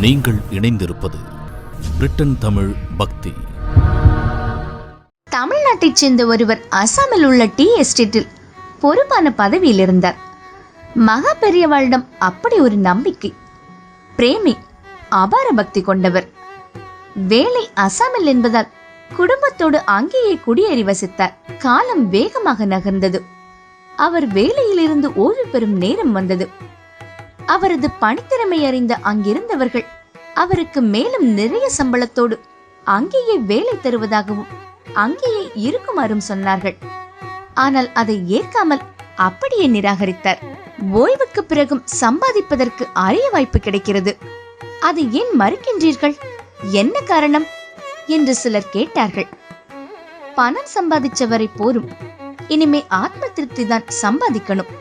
நீங்கள் இணைந்திருப்பது பிரிட்டன் தமிழ் பக்தி. தமிழ்நாட்டைச் சேர்ந்த ஒருவர் அசாமில் உள்ள டீ எஸ்டேட்டில் பொறுப்பான பதவியில் இருந்தார். மகா பெரியவாளிடம் அப்படி ஒரு நம்பிக்கை பிரேமி அபார பக்தி கொண்டவர். வேலை அசாமில் என்பதால் குடும்பத்தோடு அங்கேயே குடியேறி வசித்தார். காலம் வேகமாக நகர்ந்தது. அவர் வேலையிலிருந்து ஓய்வு பெறும் நேரம் வந்தது. அவரது பணித்திறமை அறிந்த அங்கிருந்தவர்கள் அவருக்கு மேலும் நிறைய சம்பளத்தோடு அங்கேயே வேலை தருவதாகவும் அங்கேயே இருக்குமாறும் சொன்னார்கள். ஆனால் அதை ஏற்காமல் அப்படியே நிராகரித்தார். ஓய்வுக்கு பிறகும் சம்பாதிப்பதற்கு அரிய வாய்ப்பு கிடைக்கிறது. அதை ஏன் மறுக்கின்றீர்கள்? என்ன காரணம்? என்று சிலர் கேட்டார்கள். பணம் சம்பாதிச்சவரை போரும். இனிமே ஆத்ம திருப்தி தான் சம்பாதிக்கணும்.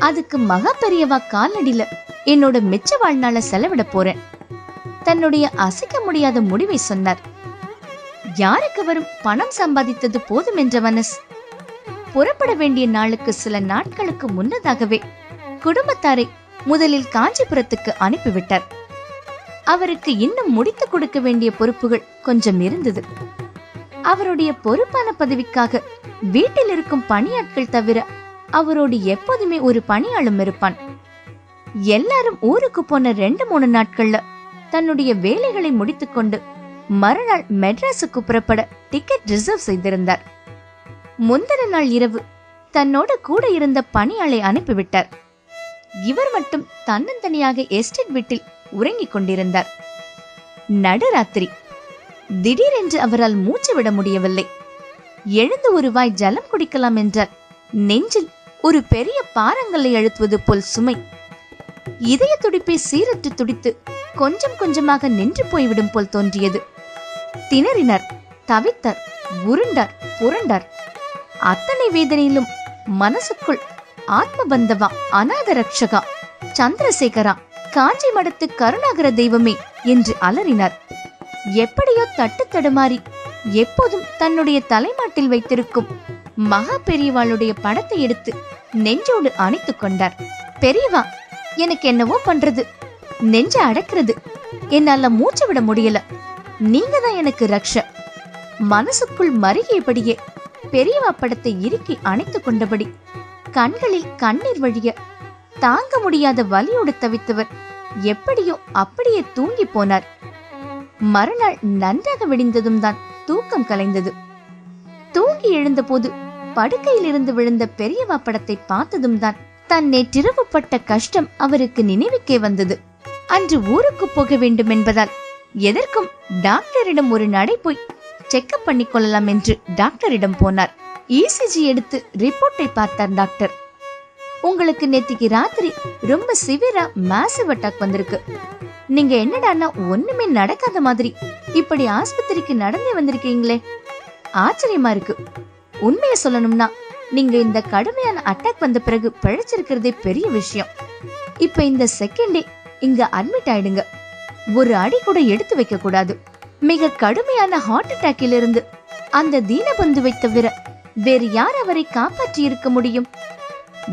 அதுக்கு மகா பெரியவா காலடியில என்னோட மிச்ச வாழ்நாள செலவிட போறேன். தன்னுடைய அசைக்க முடியாத முடிவை சொன்னார். யாருக்கு வரும் பணம் சம்பாதித்தது போதும் என்ற மனஸ் புறப்பட வேண்டிய நாளுக்கு சில நாட்களுக்கு முன்னதாகவே குடும்பத்தாரை முதலில் காஞ்சிபுரத்துக்கு அனுப்பிவிட்டார். அவருக்கு இன்னும் முடித்து கொடுக்க வேண்டிய பொறுப்புகள் கொஞ்சம் இருந்தது. அவருடைய பொறுப்பான பதவிக்காக வீட்டில் இருக்கும் பணியாட்கள் தவிர அவரோடு எப்போதுமே ஒரு பணியாளும் இருப்பான். எல்லாரும் ஊருக்கு போன ரெண்டு மூணு நாட்கள்ல தன்னுடைய வேலைகளை முடித்துக்கொண்டு மறுநாள் மெட்ராஸுக்கு புறப்பட டிக்கெட் ரிசர்வ் செய்திருந்தார். முந்தின நாள் இரவு தன்னோட கூட இருந்த பணியாளை அனுப்பிவிட்டார். இவர் மட்டும் தன்னந்தனியாக எஸ்டேட் வீட்டில் உறங்கிக் கொண்டிருந்தார். நடுராத்திரி. திடீரென்று அவரால் மூச்சு விட முடியவில்லை. எழுந்து ஒரு வாய் ஜலம் குடிக்கலாம் என்றார். நெஞ்சில் ஒரு பெரிய பாறங்களை அழுத்துவது போல் சுமை. இதய துடிப்பை சீரற்று துடித்து கொஞ்சம் கொஞ்சமாக நின்று போய்விடும் போல் தோன்றியது. திணறினர் தவித்தார் உருண்டார் புரண்டார். அத்தனை வேதனையிலும் மனசுக்குள் ஆத்ம பந்தவா அநாத ரக்ஷகா சந்திரசேகரா காஞ்சி மடத்து கருணாகர தெய்வமே என்று அலறினார். எப்படியோ தட்டு தடுமாறி எப்போதும் தன்னுடைய தலைமாட்டில் வைத்திருக்கும் மகா பெரியவாளுடைய படத்தை எடுத்து நெஞ்சோடு அணைத்துக் கொண்டார். பெரியவா எனக்கு என்னவோ பண்றது. நெஞ்ச அடக்கிறது. என்னால மூச்சு விட முடியல. நீங்க தான் எனக்கு ரக்ஷ. மனசுக்குள் மருகியபடியே பெரியவா படத்தை இறுக்கி அணைத்துக் கொண்டபடி கண்களில் கண்ணீர் வழிய தாங்க முடியாத வலியோடு தவித்தவர் எப்படியோ அப்படியே தூங்கி போனார். மறுநாள் நன்றாக விடிந்ததும் தான் தூக்கம் கலைந்தது. தூங்கி எழுந்தபோது படுக்கையிலிருந்து விழுந்த பெரியவா படத்தை பார்த்ததும் தான் தன் நேற்றிரவு பட்ட கஷ்டம் அவருக்கு நினைவுக்கே வந்தது. அன்று ஊருக்கு போக வேண்டும் என்பதால் எதற்கும் டாக்டரிடம் ஒரு நடை போய் செக்கப் பண்ணி கொள்ளலாம் என்று டாக்டரிடம் போனார். இசிஜி எடுத்து ரிப்போர்ட்டை பார்த்தார் டாக்டர். உங்களுக்கு நேத்திக்கு ராத்திரி ரொம்ப சிவியரா மேசிவ் அட்டாக் வந்திருக்கு. நீங்க என்னடானா ஒண்ணுமே நடக்காத மாதிரி இப்படி ஆஸ்பத்திரிக்கு நடந்தே வந்திருக்கீங்களே. ஆச்சரியமா இருக்கு. உண்மையை சொல்லணும்னா நீங்க இந்த கடுமையான அட்டாக் வந்த பிறகு பிழைச்சிருக்கிறதே பெரிய விஷயம். இப்ப இந்த செகண்டே இங்க அட்மிட் ஆயிடுங்க. ஒரு அடி கூட எடுத்து வைக்க கூடாது. மிக கடுமையான ஹார்ட் அட்டாக்கில் இருந்து அந்த தீனபந்துவை தவிர வேறு யார் அவரை காப்பாற்றி இருக்க முடியும்?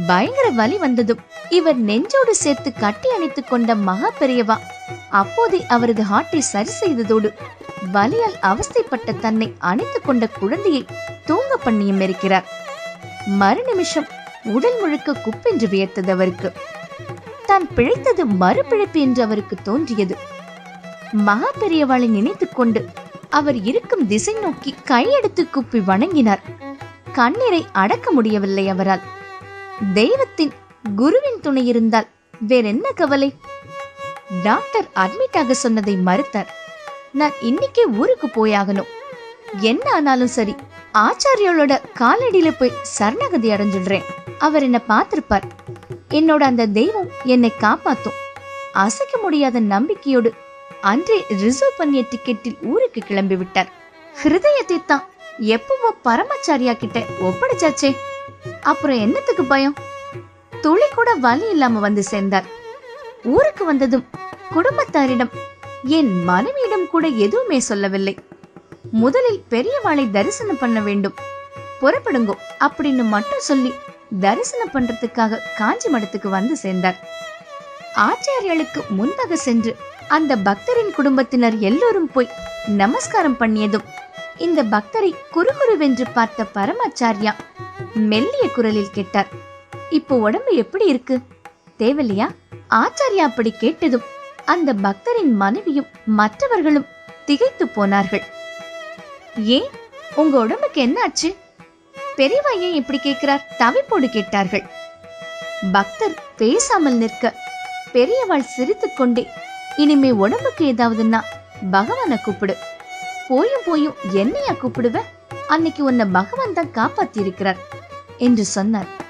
பயங்கர வலி வந்ததும் இவர் நெஞ்சோடு சேர்த்து கட்டி அணைத்துக் கொண்ட மகா பெரியவா. அப்போதே அவரது ஹார்ட்டை சரி செய்ததோடு வலியால் அவஸ்தைப்பட்ட தன்னை அணைத்துக் கொண்ட குழந்தையை தூங்க பண்ணியும் இருக்கிறார். மறுநிமிஷம் உடல் முழுக்க குப்பென்று வியர்த்தது அவருக்கு. தான் பிழைத்தது மறுபிழைப்பு என்று அவருக்கு தோன்றியது. மகா பெரியவாளை நினைத்துக் கொண்டு அவர் இருக்கும் திசை நோக்கி கையெடுத்து குப்பி வணங்கினார். கண்ணீரை அடக்க முடியவில்லை அவரால். தெய்வத்தின் குருவின் துணை இருந்தால் வேறென்ன கவலை? டாக்டர் அட்மிட் ஆக சொன்னதை மறுத்தார். நான் இன்னைக்கே ஊருக்கு போயாகணும். என்ன ஆனாலும் சரி ஆச்சாரியோட காலடியில போய் சரணாகதி அடைஞ்சிடுறேன். அவர் என்ன பார்த்திருப்பார். என்னோட அந்த தெய்வம் என்னை காப்பாத்தும். அசைக்க முடியாத நம்பிக்கையோடு அன்றே ரிசர்வ் பண்ணிய டிக்கெட்டில் ஊருக்கு கிளம்பி விட்டார் ஹிருதயத்தை தான் எப்பவோ பரமாச்சாரியா கிட்ட ஒப்படைச்சாச்சே. அப்புறம் என்னத்துக்கு பயம்? துளி கூட வலி இல்லாம வந்து சேர்ந்தார். ஊருக்கு வந்ததும் குடும்பத்தாரிடம் என் மனைவியிடம் கூட எதுவுமே சொல்லவில்லை. முதலில் பெரியவாளை தரிசனம் பண்ண வேண்டும். புறப்படுங்கோ அப்படின்னு மட்டும் சொல்லி தரிசனம் பண்றதுக்காக காஞ்சி மடத்துக்கு வந்து சேர்ந்தார். ஆச்சாரியர்களுக்கு முன்பாக சென்று அந்த பக்தரின் குடும்பத்தினர் எல்லோரும் போய் நமஸ்காரம் பண்ணியதும் இந்த பக்தரை குறுகுறுவென்று பார்த்த பரமாச்சாரியா மெல்லிய குரலில் கேட்டார். இப்போ உடம்பு எப்படி இருக்கு? தேவலையா ஆச்சாரியா அப்படி கேட்டதும் அந்த பக்தரின் மனைவியும் மற்றவர்களும் திகைத்து போனார்கள். ஏன்? உங்க உடம்புக்கு என்ன ஆச்சு பெரியவா ஏன் இப்படி கேட்கிறார்? தவிப்போடு கேட்டார்கள். பக்தர் பேசாமல் நிற்க பெரியவாள் சிரித்துக்கொண்டே இனிமே உடம்புக்கு ஏதாவதுன்னா பகவானை கூப்பிடு. போயும் போயும் என்னையா கூப்பிடுவ? அன்னைக்கு உன்னை பகவான் தான் காப்பாத்தி இருக்கிறார் என்று சொன்னார்.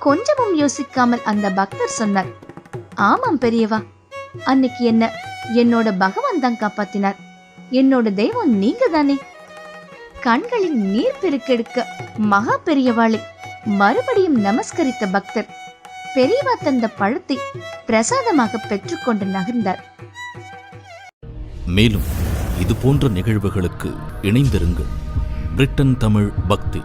கொஞ்சமும் யோசிக்காமல் அந்த பக்தர் சொன்னார் ஆமாம் பெரியவா அன்னைக்கு என்ன என்னோட பகவான் தான் காப்பாத்தினார் என்னோட தெய்வம் நீங்க தானே கண்களில் நீர் பெருக்கெடுக்க மகா பெரியவாளை மறுபடியும் நமஸ்கரித்த பக்தர் பெரியவா தந்த பழத்தை பிரசாதமாக பெற்றுக்கொண்டு நகர்ந்தார். மேலும் இது போன்ற நிகழ்வுகளுக்கு இணைந்திருங்கள் பிரிட்டன் தமிழ் பக்தி.